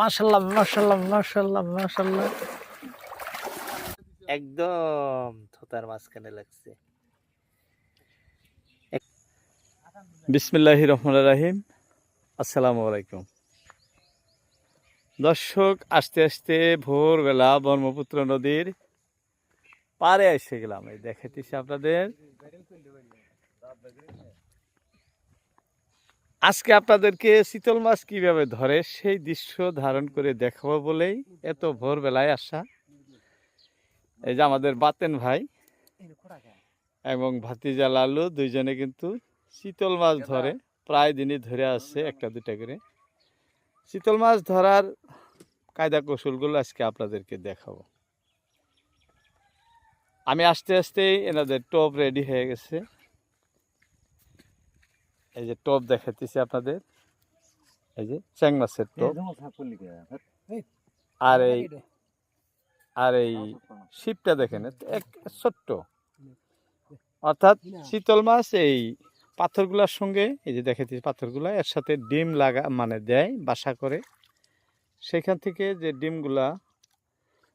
মাশাল্লাহ মাশাল্লাহ মাশাল্লাহ মাশাল্লাহ। একদম থোতার মাঝখানে লাগছে। বিসমিল্লাহ রহমান রাহিম। আসসালামু আলাইকুম। দর্শক আস্তে আস্তে ভোরবেলা ব্রহ্মপুত্র নদীর পারে এসে গেলাম। এই দেখাইতেছি আপনাদের। আজকে আপনাদেরকে শীতল মাছ কীভাবে ধরে সেই দৃশ্য ধারণ করে দেখাবো বলেই এত ভোরবেলায় আসা। এই যে আমাদের বাতেন ভাই এবং ভাতিজা লালু দুইজনে কিন্তু শীতল মাছ ধরে, প্রায় দিনই ধরে আসছে একটা দুটা করে। শীতল মাছ ধরার কায়দা কৌশলগুলো আজকে আপনাদেরকে দেখাবো। আমি আস্তে আস্তে এনাদের টপ রেডি হয়ে গেছে। এই যে টপ দেখাতেছি আপনাদের। এই যে চ্যাং মাছের টপ। আর এই আর এই শিপটা দেখেন এক ছোট্ট। অর্থাৎ শীতল মাছ এই পাথরগুলার সঙ্গে এই যে দেখাতেছি পাথরগুলা এর সাথে ডিম লাগা মানে দেয় বাসা করে। সেখান থেকে যে ডিমগুলা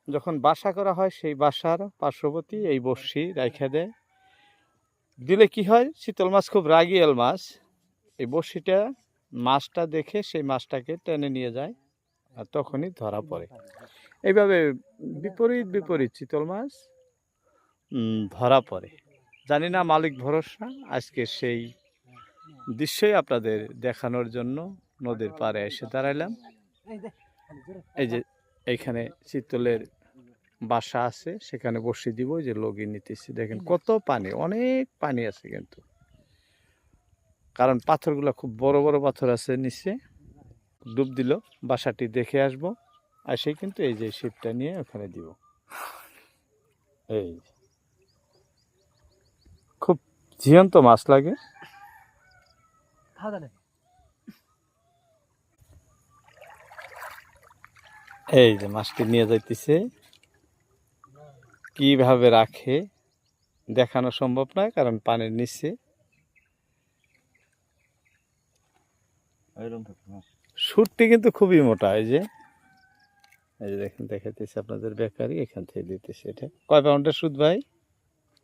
যখন বাসা করা হয় সেই বাসার পার্শ্ববর্তী এই বর্ষি রাইখা দেয়। দিলে কি হয়? শীতল মাছ খুব রাগিয়াল মাছ। এই বড়শিটা মাছটা দেখে সেই মাছটাকে টেনে নিয়ে যায় আর তখনই ধরা পড়ে। এইভাবে বিপরীত বিপরীত চিতল মাছ ধরা পড়ে। জানি না মালিক ভরসা, আজকে সেই দৃশ্যই আপনাদের দেখানোর জন্য নদীর পাড়ে এসে দাঁড়াইলাম। এই যে এইখানে শীতলের বাসা আছে, সেখানে বসে দিব যে লগি নিতেছি। দেখেন কত পানি, অনেক পানি আছে কিন্তু। কারণ পাথরগুলো খুব বড় বড় পাথর আছে নিচে। ডুব দিল বাসাটি দেখে আসব। আর সেই কিন্তু এই যে শিপটা নিয়ে ওখানে দিব। এই খুব জিয়ন্ত মাছ লাগে। এই যে মাছটি নিয়ে যাইতেছে। কীভাবে রাখে দেখানো সম্ভব নয় কারণ পানির নিচে। সুরটি কিন্তু খুবই মোটা এই যে। এই যে দেখেন দেখাইতেছে আপনাদের বেকারি এখান থেকে দিতেছে এটা। কয় পাউন্ডের সুদ ভাই?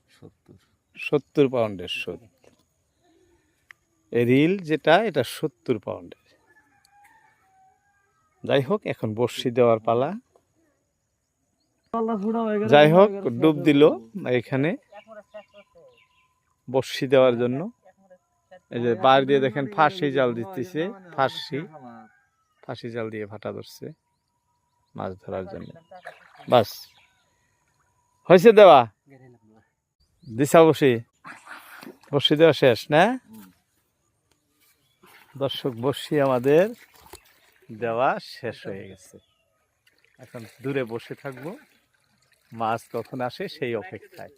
সত্তর। সত্তর পাউন্ডের সুদ। রিল যেটা এটা সত্তর পাউন্ডের। যাই হোক এখন বর্ষি দেওয়ার পালা। যাই হোক ডুব দিল এখানে। বর্ষি দেওয়ার জন্য। এই যে বার দিয়ে দেখেন ফাঁসি জাল দিতেছে, ফাঁসি। ফাঁসি জাল দিয়ে ফাটা ধরছে মাছ ধরার জন্য। বাস। হয়েছে দেওয়া? দিশা বসি বসি দেওয়া শেষ, না? দর্শক, বসি আমাদের দেওয়া শেষ হয়ে গেছে। এখন দূরে বসে থাকব। মাছ কখন আসে সেই অপেক্ষায়।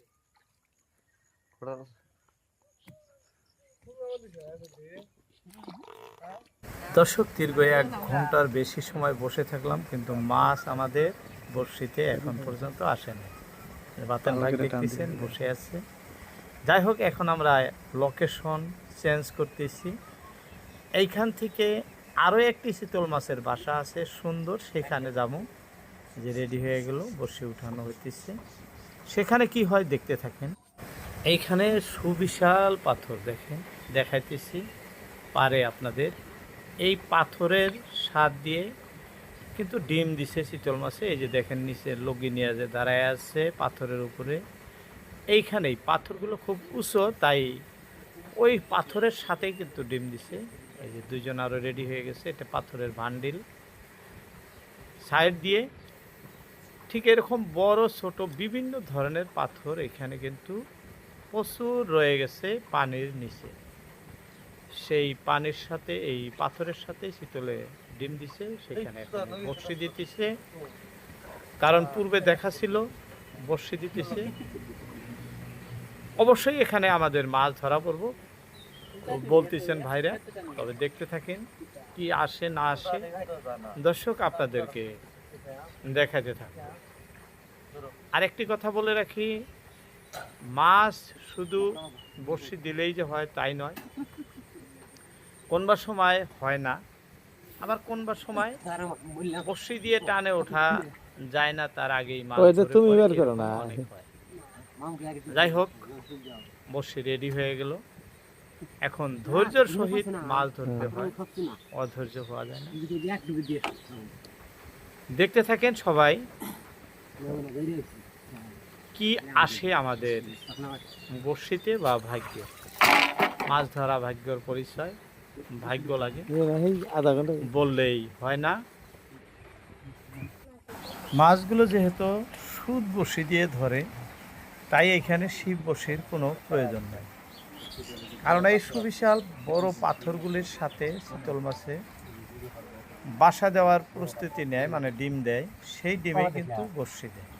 দর্শক দীর্ঘ এক ঘণ্টার বেশি সময় বসে থাকলাম কিন্তু মাছ আমাদের বড়শিতে এখন পর্যন্ত আসেনি। বাতান ভাই দেখতেছেন বসে আছে। যাই হোক এখন আমরা লোকেশন চেঞ্জ করতেছি। এইখান থেকে আরও একটি শীতল মাছের বাসা আছে সুন্দর। সেখানে যাব। যে রেডি হয়ে গেল বসে উঠানো হইতেছে। সেখানে কি হয় দেখতে থাকেন। এইখানে সুবিশাল পাথর দেখেন। দেখাইতেছি, পারে আপনাদের। এই পাথরের স্বাদ দিয়ে কিন্তু ডিম দিছে শীতল মাছে। এই যে দেখেন নিচে লগি নিয়ে যে দাঁড়ায় আছে পাথরের উপরে। এইখানেই পাথরগুলো খুব উঁচু, তাই ওই পাথরের সাথেই কিন্তু ডিম দিছে। এই যে দুজন আরও রেডি হয়ে গেছে, এটা পাথরের ভান্ডিল। সাইড দিয়ে ঠিক এরকম বড়, ছোট বিভিন্ন ধরনের পাথর এখানে কিন্তু প্রচুর রয়ে গেছে পানির নিচে। সেই পানির সাথে এই পাথরের সাথে শীতলে ডিম দিছে সেখানে বর্ষি দিতেছে। কারণ পূর্বে দেখা ছিল বর্ষি দিতেছে। অবশ্যই এখানে আমাদের মাছ ধরা পড়ব। বলতেছেন ভাইরা তবে দেখতে থাকেন কি আসে না আসে। দর্শক আপনাদেরকে দেখাতে থাকব। আরেকটি কথা বলে রাখি মাছ শুধু বড়শি দিলেই যে হয় তাই নয়। কোনবার সময় হয় না আবার কোনবার সময় বসি দিয়ে টানে ওঠা যায় না তার আগেই মাছ তুমি বের করো না। যাই হোক বসি রেডি হয়ে গেল। এখন ধৈর্যের সহিত মাছ ধরতে হয়। অধৈর্য হওয়া যায় না। দেখতে থাকেন সবাই কি আসে আমাদের বর্ষিতে বা ভাগ্য। মাছ ধরা ভাগ্যর পরিচয়। ভাগ্য লাগে। আধা ঘণ্টা। বললেই হয় না। মাছগুলো যেহেতু সুদ বসি দিয়ে ধরে তাই এখানে শিব বসির কোনো প্রয়োজন নাই। কারণ এই সুবিশাল বড় পাথরগুলির সাথে শীতল মাছে বাসা দেওয়ার প্রস্তুতি নেয় মানে ডিম দেয় সেই ডিমে কিন্তু বর্ষি দেয়।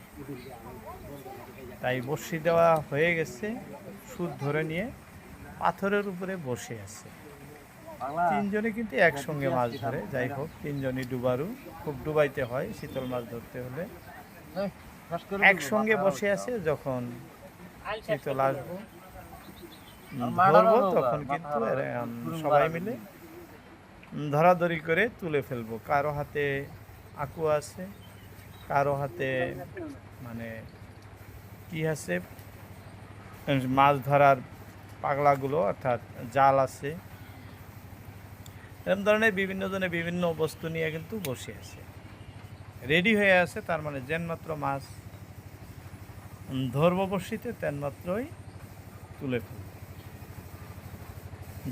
তাই বর্ষি দেওয়া হয়ে গেছে সুদ ধরে নিয়ে পাথরের উপরে বসে আছে। তিনজনে কিন্তু একসঙ্গে মাছ ধরে যাই হোক তিনজনই ডুবারু। খুব ডুবাইতে হয় শীতল মাছ ধরতে হলে। একসঙ্গে বসে আছে যখন শীতল আসব। ধরবো তখন কিন্তু সবাই মিলে ধরাধরি করে তুলে ফেলব। কারও হাতে আকু আছে কারও হাতে মানে কি আছে? মাছ ধরার পাগলাগুলো অর্থাৎ জাল আছে। এরকম ধরনের বিভিন্ন জনে বিভিন্ন বস্তু নিয়ে কিন্তু বসে আছে। রেডি হয়ে আছে, তার মানে যেন মাত্র মাছ ধরবো বসিতে তেন মাত্রই তুলে ফেলব।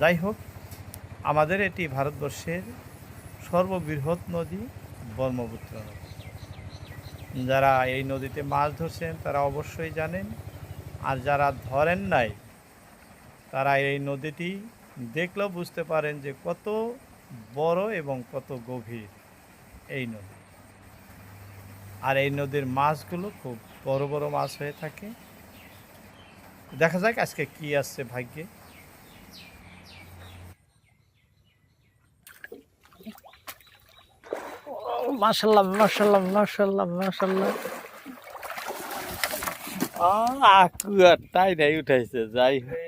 যাই হোক, আমাদের এটি ভারতবর্ষের সর্ববৃহৎ নদী ব্রহ্মপুত্র নদী। যারা এই নদীতে মাছ ধরছেন, তারা অবশ্যই জানেন, আর যারা ধরেন নাই, তারা এই নদীটি দেখলেও বুঝতে পারেন যে কত বড় এবং কত গভীর এই নদী। আর এই নদীর মাছগুলো খুব বড় বড় মাছ হয়ে থাকে। দেখা যাক আজকে কি আসছে ভাগ্যে। তাই নাই উঠাইছে যাই হোক।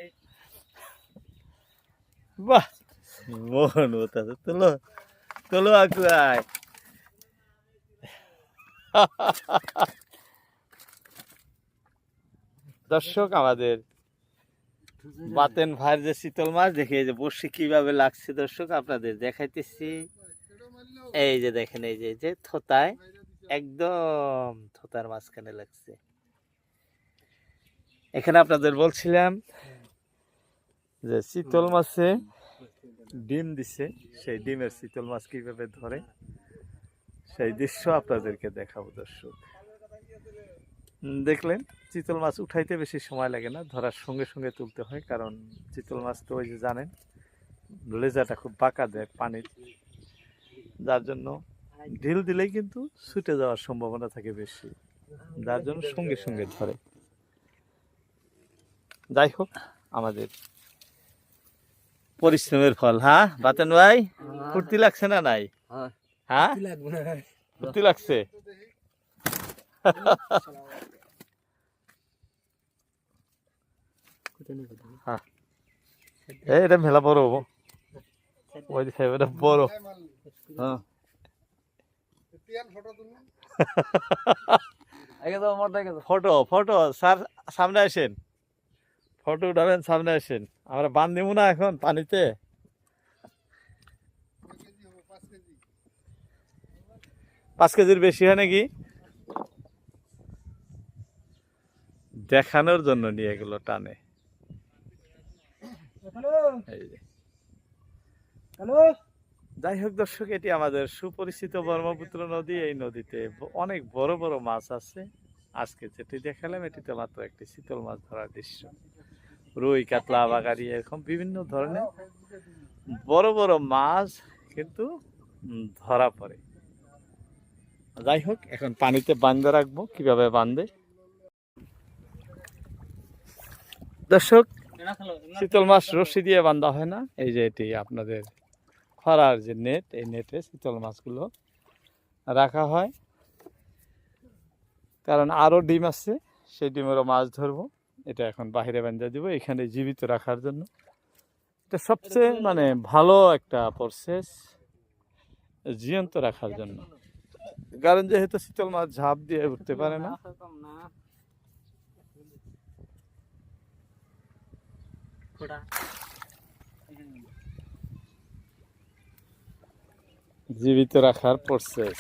বাহ! মোহন হতাছে তোলো তোলো আকু আয় দর্শক আমাদের বাতেন ভাইয়ের যে শীতল মাছ দেখে যে বসে কীভাবে লাগছে দর্শক আপনাদের দেখাইতেছি। এই যে দেখেন এই যে এই যে থোতায় একদম থোতার মাঝখানে লাগছে। এখানে আপনাদের বলছিলাম যে শীতল মাছে ডিম দিছে, সেই ডিমের শীতল মাছ কীভাবে ধরে, সেই দৃশ্য আপনাদেরকে দেখাবো, দর্শক। দেখলেন, চিতল মাছ উঠাইতে বেশি সময় লাগে না, ধরার সঙ্গে সঙ্গে তুলতে হয়, কারণ চিতল মাছ তো ওই যে জানেন, লেজাটা খুব বাঁকা দেয় পানির। যার জন্য ঢিল দিলেই কিন্তু ছুটে যাওয়ার সম্ভাবনা থাকে বেশি, যার জন্য সঙ্গে সঙ্গে ধরে। যাই হোক, আমাদের পরিশ্রমের ফল হ্যাঁ? বাতেন ভাই ফুর্তি লাগছে না নাই? হ্যাঁ। হ্যাঁ? ফুর্তি লাগছে? হ্যাঁ। এই এটা মেলা বড় হব। ওই যে এটা বড়। হ্যাঁ। ফটো ফটো স্যার সামনে আসেন। ফটো উঠাবেন সামনে আসেন। আমরা বান দিব না এখন পানিতে। পাঁচ কেজির বেশি হয় নাকি? দেখানোর জন্য নিয়ে গেল টানে। যাই হোক দর্শক এটি আমাদের সুপরিচিত ব্রহ্মপুত্র নদী। এই নদীতে অনেক বড় বড় মাছ আছে। আজকে যেটি দেখালাম এটিতে মাত্র একটি শীতল মাছ ধরার দৃশ্য। রুই, কাতলা বাগারি এরকম বিভিন্ন ধরনের বড় বড় মাছ কিন্তু ধরা পড়ে। যাই হোক, এখন পানিতে বান্ধে রাখব। কীভাবে বান্ধে? দর্শক, শীতল মাছ রশি দিয়ে বান্ধা হয় না। এই যে এটি আপনাদের খরার যে নেট, এই নেটে শীতল মাছগুলো রাখা হয়। কারণ আরও ডিম আছে, সেই ডিমেরও মাছ ধরবো। এটা এখন বাহিরে বান্ধা দিব এখানে জীবিত রাখার জন্য। এটা সবচেয়ে মানে ভালো একটা প্রসেস জীবন্ত রাখার জন্য। কারণ যেহেতু শীতল মাছ ঝাঁপ দিয়ে উঠতে পারে না। জীবিত রাখার প্রসেস